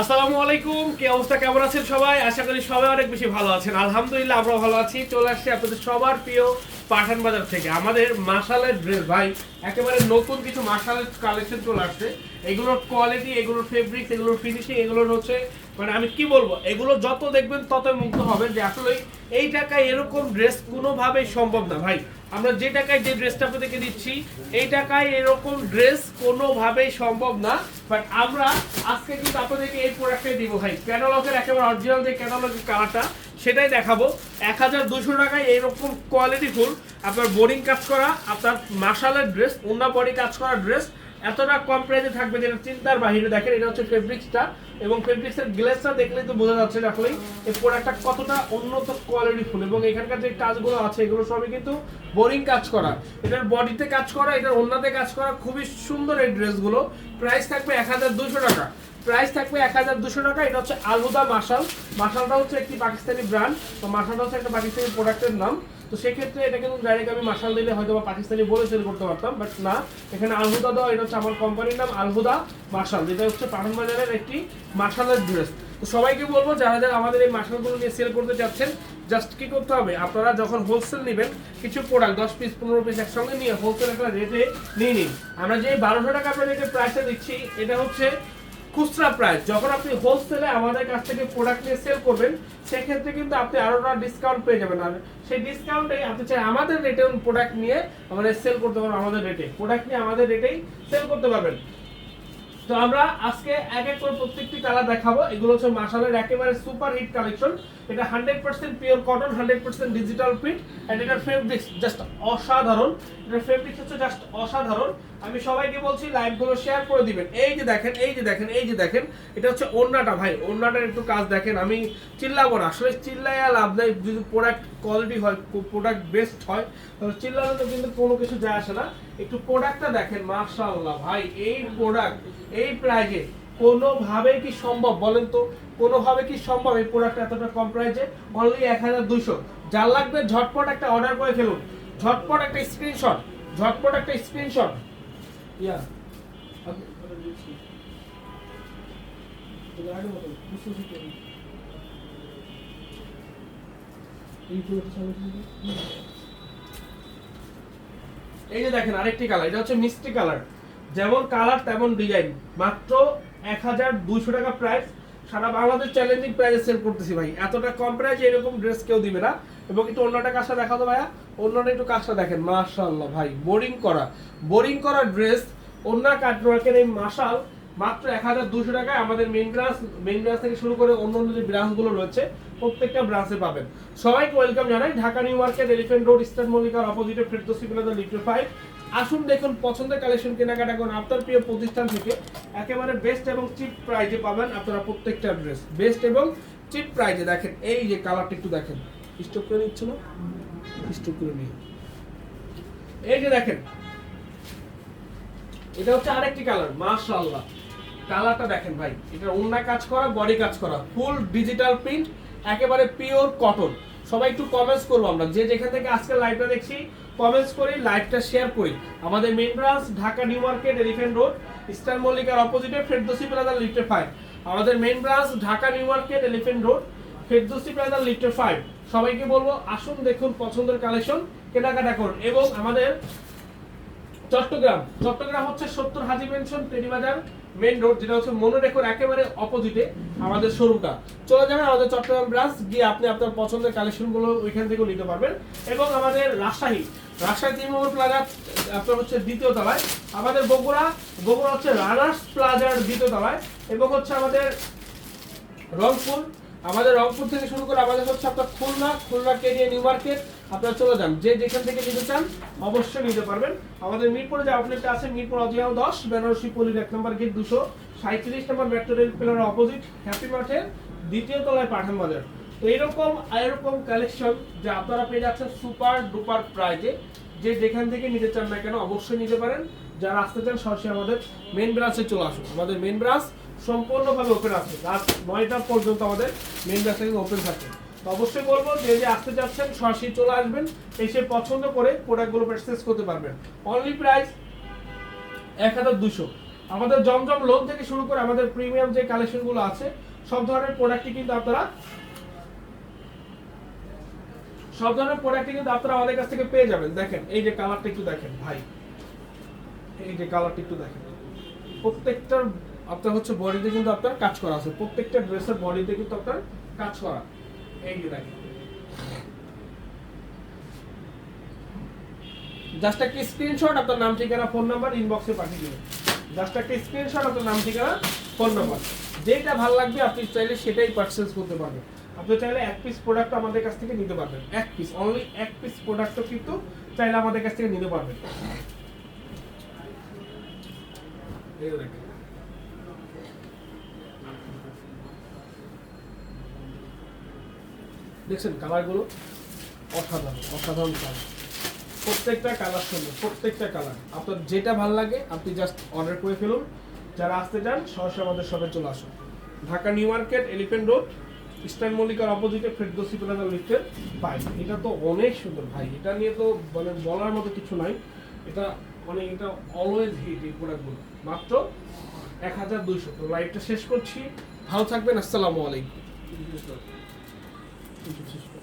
আসসালামু আলাইকুম, কি অবস্থা, কেমন আছেন সবাই? আশা করি সবাই অনেক বেশি ভালো আছেন। আলহামদুলিল্লাহ আমরা ভালো আছি। চলে আসছি আপনাদের সবার প্রিয় পাঠান বাজার থেকে। আমাদের মাসালের ড্রেস ভাই, একেবারে নতুন কিছু মাসালের কালেকশন চলে আসছে। এগুলোর কোয়ালিটি এগুলোর ফেব্রিক্স এগুলোর ফিনিশিং এগুলোর হচ্ছে মানে আমি কি বলব, এগুলো যত দেখবেন তত মুগ্ধ হবেন যে আসলে এই টাকায় এরকম ড্রেস কোনোভাবেই সম্ভব না। ভাই, আমরা যে টাকায় যে ড্রেসটা আপনাদেরকে দিচ্ছি, এই টাকায় এরকম ড্রেস কোনোভাবেই সম্ভব না। বাট আমরা আজকে কিন্তু আপনাদেরকে এই প্রোডাক্টটাই দিব ভাই। ক্যাটালগের একেবারে অরিজিনাল যে ক্যাটালগের কালারটা সেটাই দেখাবো। এক হাজার দুশো টাকায় এইরকম কোয়ালিটি ফুল, আপনার বোরিং কাজ করা, আপনার মাসালের ড্রেস অন্য বডি কাজ করা ড্রেস এতটা কম প্রাইসে থাকবে যেটা চিন্তার বাহিরে দেখেন, এটা হচ্ছে ফেব্রিক্সটা এবং ফেব্রিক্সের গ্লেসটা দেখলে তো বোঝা যাচ্ছে আসলেই এই প্রোডাক্টটা কতটা উন্নত কোয়ালিটি ফুল এবং এখানকার যে কাজগুলো আছে, এগুলো সবই কিন্তু বোরিং কাজ করা। এটার বডিতে কাজ করা, এটার অন্যতে কাজ করা, খুবই সুন্দর এই ড্রেসগুলো প্রাইস থাকবে এক হাজার দুশো টাকা। প্রাইস থাকবে এক হাজার দুশো টাকা, এটা হচ্ছে আলহুদা মার্শাল মার্শালটা হচ্ছে একটি পাকিস্তানি ব্র্যান্ড তো মার্শালটা হচ্ছে একটা পাকিস্তানি প্রোডাক্টের নাম। তো সেক্ষেত্রে এটা কিন্তু ডাইরেক্ট আমি মার্শাল দিলে হয়তো বা পাকিস্তানি বলে সেল করতে পারতাম বাট না। এখানে আলহুদা দেওয়া, এটা হচ্ছে আমার কোম্পানির নাম, আলহুদা মার্শাল যেটা হচ্ছে পাঠান বাজারের একটি মার্শালের ড্রেস তো সবাইকে বলব, যারা যারা আমাদের এই মার্শালগুলো নিয়ে সেল করতে চাচ্ছেন জাস্ট কি করতে হবে? আপনারা যখন হোলসেল নেবেন, কিছু প্রোডাক্ট দশ পিস পনেরো পিস একসঙ্গে নিয়ে হোলসেল একটা রেটে নিয়ে নিন। আমরা যে বারোশো টাকা আপনাদেরকে প্রাইসটা দিচ্ছি, এটা হচ্ছে খুচরা প্রাইস যখন আপনি হোলসেলে আমাদের কাছ থেকে প্রোডাক্ট নিয়ে সেল করবেন, সেক্ষেত্রে কিন্তু আপনি আরও ডিসকাউন্ট পেয়ে যাবেন। আর সেই ডিসকাউন্টে আপনি চাই আমাদের রেটে প্রোডাক্ট নিয়ে আমাদের সেল করতে পারবেন আমাদের রেটে প্রোডাক্ট নিয়ে আমাদের রেটেই সেল করতে পারবেন। তো আমরা আজকে এক এক করে প্রত্যেকটি কালার দেখাবো। এগুলো হচ্ছে মাসালের একেবারে সুপার হিট কালেকশন এটা hundred percent pure cotton hundred percent digital print and এটার ফেব্রিক্স জাস্ট অসাধারণ। এটার ফেব্রিক্স হচ্ছে জাস্ট অসাধারণ। আমি সবাইকে বলছি লাইভগুলো শেয়ার করে দিবেন। এই যে দেখেন, এই যে দেখেন, এই যে দেখেন, এটা হচ্ছে ওড়নাটা ভাই। ওড়নাটার একটু কাজ দেখেন, আমি চিল্লাবো না। আসলে চিল্লাইয়া লাভ নাই, যদি প্রোডাক্ট কোয়ালিটি হয় প্রোডাক্ট বেস্ট হয়, তাহলে চিল্লানো তো কিন্তু কোনো কিছু যায় আসে না। একটু প্রোডাক্টটা দেখেন মার্শাল্লাহ ভাই, এই প্রোডাক্ট এই প্রাইজে কোনোভাবে কি সম্ভব বলেন তো? কোনোভাবে কি সম্ভব এই প্রোডাক্ট এতটা কম প্রাইজে অনলি এক হাজার দুশো যার লাগবে ঝটপট একটা অর্ডার করে ফেলুন। ঝটপট একটা স্ক্রিনশট ঝটপট একটা স্ক্রিনশট ইয়া এই যে দেখেন, আরেকটি কালার এটা হচ্ছে মিষ্টি কালার যেমন কালার তেমন ডিজাইন মাত্র এক হাজার দুইশো টাকা প্রাইস সারা বাংলাদেশ চ্যালেঞ্জিং প্রাইসে সেল করতেছি ভাই। এতটা কম প্রাইসে এরকম ড্রেস কেউ দিবে না। এবং একটু অন্যটা কাজটা দেখা তো ভাইয়া। অন্যটা একটু কাজটা দেখেন, মাশাআল্লাহ ভাই বোরিং করা। বোরিং করা ড্রেস অন্য কাটওয়ার্কের এই মাশাল মাত্র এক হাজার দুশো টাকায় আমাদের মেন ব্রাঞ্চ মেন ব্রাঞ্চ থেকে শুরু করে অন্য অন্য যে ব্রাঞ্চগুলো রয়েছে, প্রত্যেকটা ব্রাঞ্চে পাবেন। সবাইকে ওয়েলকাম জানাই, Dhaka New Market Elephant Road Eastern মল্লিকার অপোজিটে ফেরদোসি প্লাজা লিফট ফাইভ আসুন দেখুন পছন্দের কালেকশন কেনাকাটা করুন, আপনার প্রিয় প্রতিষ্ঠান থেকে একেবারে বেস্ট এবং চিপ প্রাইজে পাবেন আপনারা প্রত্যেকটা ড্রেস বেস্ট এবং চিপ প্রাইজে দেখেন, এই যে কালারটা একটু দেখেন। নিচ্ছিল নিয়ে এই যে দেখেন, এটা হচ্ছে আরেকটি কালার কালারটা দেখেন ভাই, এটা কাজ করা বডি কাজ করা ফুল ডিজিটাল প্রিন্ট একেবারে পিওর কটন সবাই একটু কমেন্টস করব আমরা। যে যেখান থেকে আজকে লাইভটা দেখছি কমেন্টস করি লাইভটা শেয়ার করি। আমাদের main branch Dhaka New Market Elephant Road Eastern মল্লিকার অপোজিটে ফেরদোসি প্লাজা লিফটে ফাইভ আমাদের main branch Dhaka New Market Elephant Road Ferdousi Plaza লিফটে ফাইভ সবাইকে বলব, আসুন, দেখুন, পছন্দের কালেকশন কেনাকাটা করুন। এবং আমাদের চট্টগ্রাম। চট্টগ্রাম হচ্ছে সত্তর Haji mansion Terribazar main road যেটা হচ্ছে মনোরেকোর একেবারে অপোজিটে আমাদের শোরুমটা চলে যাবেন আমাদের চট্টগ্রাম ব্রাঞ্চ গিয়ে আপনি আপনার পছন্দের কালেকশনগুলো ওইখান থেকেও নিতে পারবেন। এবং আমাদের রাজশাহী। রাজশাহী তিন নম্বর প্লাজা আপনার হচ্ছে দ্বিতীয় তলায়। আমাদের বগুড়া বগুড়া হচ্ছে রানার্স প্লাজার দ্বিতীয় তলায়। এবং হচ্ছে আমাদের রংপুর আমাদের রংপুর থেকে শুরু করে আমাদের হচ্ছে আপনার খুলনা খুলনা, কেরিয়া, নিউ মার্কেট, আপনারা চলে যান। যে যেখান থেকে নিতে চান, অবশ্যই নিতে পারবেন। আমাদের মিরপুরে যে আউটলেটটা আছে, মিরপুর অজিয়াও দশ, বেনারসি পল্লীর এক নম্বর গেট দুশো সাঁত্রিশ নম্বর metro rail pillar opposite happy মাঠের দ্বিতীয় তলায় পাঠান বাজার। তো এইরকম এরকম কালেকশন যে আপনারা পেয়ে যাচ্ছেন সুপার ডুপার প্রাইজে যে যেখান থেকে নিতে চান না কেন, অবশ্যই নিতে পারেন। যারা আসতে চান, সরাসরি আমাদের মেন ব্রাঞ্চে চলে আসুন। আমাদের মেন ব্রাঞ্চ সম্পূর্ণভাবে ওপেন আছে। রাত নয়টা পর্যন্ত আমাদের মেন ব্রাঞ্চ থেকে ওপেন থাকে। তো অবশ্যই বলব যে যে আসতে যাচ্ছেন, সরাসরি চলে আসবেন, এসে পছন্দ করে প্রোডাক্টগুলো পারচেস করতে পারবেন। অনলি প্রাইস এক হাজার দুশো আমাদের জমজম লোন থেকে শুরু করে আমাদের প্রিমিয়াম যে কালেকশনগুলো আছে, সব ধরনের প্রোডাক্টই কিন্তু আপনারা সব ধরনের প্রোডাক্টই কিন্তু আপনারা আমাদের কাছ থেকে পেয়ে যাবেন। দেখেন, এই যে কালারটা একটু দেখেন, ভাই। এই যে কালারটা একটু দেখেন। প্রত্যেকটার আপনার হচ্ছে বডিতে কিন্তু আপনার কাজ করা আছে। প্রত্যেকটা ড্রেসের বডিতে কিন্তু আপনার কাজ করা। এই যে দেখেন। জাস্ট একটা স্ক্রিনশট আপনার নাম, ঠিকানা ফোন নাম্বার ইনবক্সে পাঠিয়ে দিবেন। জাস্ট একটা স্ক্রিনশট আপনার নাম, ঠিকানা ফোন নাম্বার যেটা ভালো লাগবে, আপনি চাইলে সেটাই পারচেজ করতে পারবেন। আপনি চাইলে এক পিস প্রোডাক্ট আমাদের কাছ থেকে নিতে পারবেন। এক পিস অনলি এক পিস প্রোডাক্টও কিন্তু চাইলে আমাদের কাছ থেকে নিতে পারবেন। এই দেখেন। দেখছেন কালারগুলো অসাধারণ অসাধারণ কালার। প্রত্যেকটা কালার সুন্দর, প্রত্যেকটা কালার। আপনার যেটা ভালো লাগে, আপনি জাস্ট অর্ডার করে ফেলুন। যারা আসতে চান, সরাসরি আমাদের শপে চলে আসুন। Dhaka New Market Elephant Road Eastern মল্লিকার অপোজিটে ফেরদৌসি প্লাজা লিফটের পাই এটা তো অনেক সুন্দর ভাই, এটা নিয়ে তো মানে বলার মতো কিছু নাই। এটা মানে এটা অলওয়েজ হিট এই প্রোডাক্টগুলো মাত্র এক হাজার দুইশো। তো লাইভটা শেষ করছি। ভালো থাকবেন, আসসালামু আলাইকুম। শেষ করো।